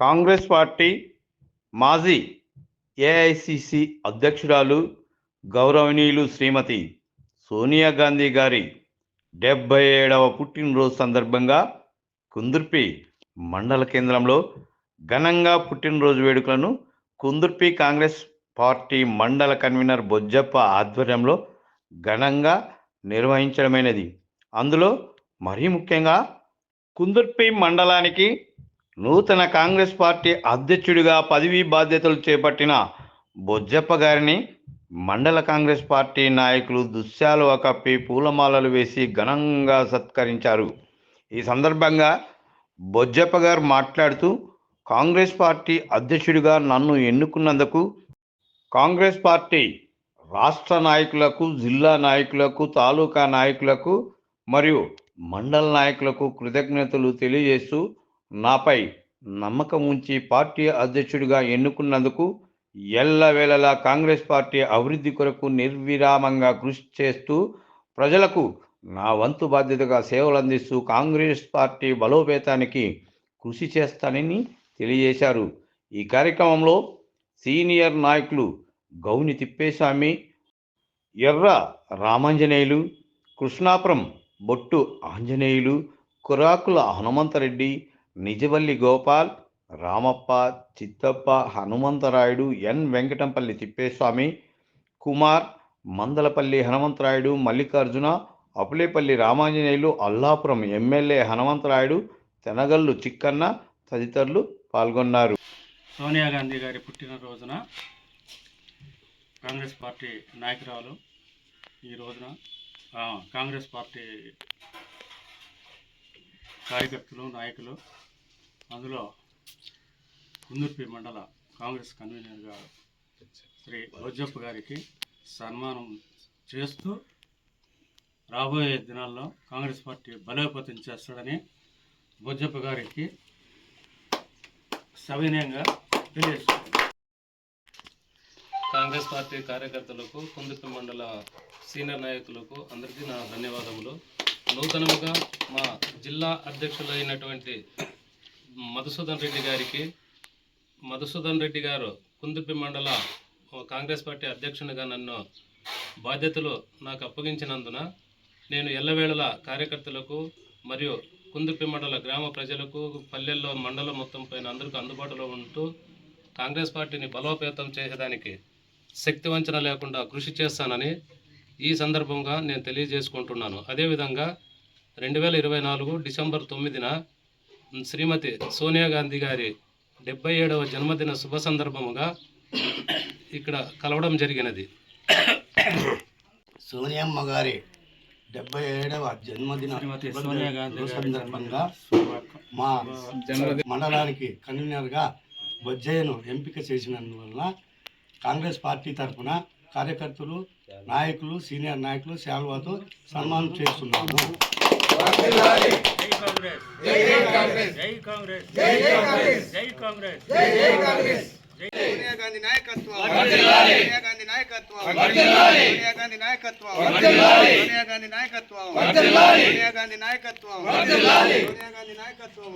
Congress party మాజీ AICC అధ్యక్షురాలు గౌరవనీయులు శ్రీమతి సోనియా గాంధీ గారి డెబ్బై ఏడవ పుట్టినరోజు సందర్భంగా కుందుర్పి మండల కేంద్రంలో ఘనంగా పుట్టినరోజు వేడుకలను కుందుర్పి కాంగ్రెస్ పార్టీ మండల కన్వీనర్ బొజ్జప్ప ఆధ్వర్యంలో ఘనంగా నిర్వహించడమైనది. అందులో మరీ ముఖ్యంగా కుందుర్పి మండలానికి నూతన కాంగ్రెస్ పార్టీ అధ్యక్షుడిగా పదవీ బాధ్యతలు చేపట్టిన బొజ్జప్ప గారిని మండల కాంగ్రెస్ పార్టీ నాయకులు దుశ్శాలువ కప్పి పూలమాలలు వేసి ఘనంగా సత్కరించారు. ఈ సందర్భంగా బొజ్జప్ప గారు మాట్లాడుతూ కాంగ్రెస్ పార్టీ అధ్యక్షుడిగా నన్ను ఎన్నుకున్నందుకు కాంగ్రెస్ పార్టీ రాష్ట్ర నాయకులకు జిల్లా నాయకులకు తాలూకా నాయకులకు మరియు మండల నాయకులకు కృతజ్ఞతలు తెలియజేస్తూ నాపై నమ్మకం ఉంచి పార్టీ అధ్యక్షుడిగా ఎన్నుకున్నందుకు ఎల్లవేళలా కాంగ్రెస్ పార్టీ అభివృద్ధి కొరకు నిర్విరామంగా కృషి చేస్తూ ప్రజలకు నా వంతు బాధ్యతగా సేవలు అందిస్తూ కాంగ్రెస్ పార్టీ బలోపేతానికి కృషి చేస్తానని తెలియజేశారు. ఈ కార్యక్రమంలో సీనియర్ నాయకులు గౌని తిప్పేస్వామి ఎర్ర రామాంజనేయులు కృష్ణాపురం బొట్టు ఆంజనేయులు కురాకుల హనుమంతరెడ్డి నిజవల్లి గోపాల్ రామప్ప చిత్తప్ప హనుమంతరాయుడు ఎన్. వెంకటంపల్లి తిప్పేస్వామి కుమార్ మందలపల్లి హనుమంతరాయుడు మల్లికార్జున అపులేపల్లి రామాంజనేయులు అల్లాపురం ఎమ్మెల్యే హనుమంతరాయుడు తెనగల్లు చిక్కన్న తదితరులు పాల్గొన్నారు. సోనియా గాంధీ గారి పుట్టినరోజున కాంగ్రెస్ పార్టీ నాయకురాలు ఈ రోజున కాంగ్రెస్ పార్టీ కార్యకర్తలు నాయకులు అందులో కుందుర్పి మండల కాంగ్రెస్ కన్వీనర్గా శ్రీ రోజప్ప గారికి సన్మానం చేస్తూ రాబోయే దినాల్లో కాంగ్రెస్ పార్టీ బలోపేతం చేస్తాడని బొజ్జప్ప గారికి సవినయంగా తెలియజేస్తుంది కాంగ్రెస్ పార్టీ కార్యకర్తలకు కుందుర్పి మండల సీనియర్ నాయకులకు అందరికీ నా ధన్యవాదములు. నూతనముగా మా జిల్లా అధ్యక్షులైనటువంటి మధుసూదన్ రెడ్డి గారికి మధుసూదన్ రెడ్డి గారు కుందుపి మండల కాంగ్రెస్ పార్టీ అధ్యక్షునిగా నన్ను బాధ్యతలు నాకు అప్పగించినందున నేను ఎల్లవేళలా కార్యకర్తలకు మరియు కుందుపి మండల గ్రామ ప్రజలకు పల్లెల్లో మండలం మొత్తం పైన అందరికీ అందుబాటులో ఉంటూ కాంగ్రెస్ పార్టీని బలోపేతం చేసేదానికి శక్తి వంచన లేకుండా కృషి చేస్తానని ఈ సందర్భంగా నేను తెలియజేసుకుంటున్నాను. అదేవిధంగా రెండు వేల ఇరవై నాలుగు డిసెంబర్ తొమ్మిదిన శ్రీమతి సోనియా గాంధీ గారి డెబ్బై ఏడవ జన్మదిన శుభ సందర్భముగా ఇక్కడ కలవడం జరిగినది. సోనియమ్మ గారి డెబ్బై ఏడవ జన్మదిన శ్రీమతి సోనియా గాంధీ గారి సందర్భంగా మా మండలానికి కన్వీనర్గా బొజ్జయ్యను ఎంపిక చేసినందువల్ల కాంగ్రెస్ పార్టీ తరఫున కార్యకర్తలు నాయకులు సీనియర్ నాయకులు శాల్వాతో సన్మానం చేస్తున్నాము. జై కాంగ్రెస్. జై కాంగ్రెస్ జై కాంగ్రెస్ జై కాంగ్రెస్ సోనియా గాంధీ నాయకత్వం సోనియా గాంధీ నాయకత్వం సోనియా గాంధీ నాయకత్వం సోనియా గాంధీ నాయకత్వం సోనియా గాంధీ నాయకత్వం సోనియా గాంధీ నాయకత్వం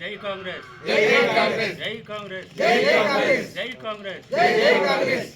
జై కాంగ్రెస్ జై కాంగ్రెస్ జై కాంగ్రెస్ జై కాంగ్రెస్ జై కాంగ్రెస్ జై కాంగ్రెస్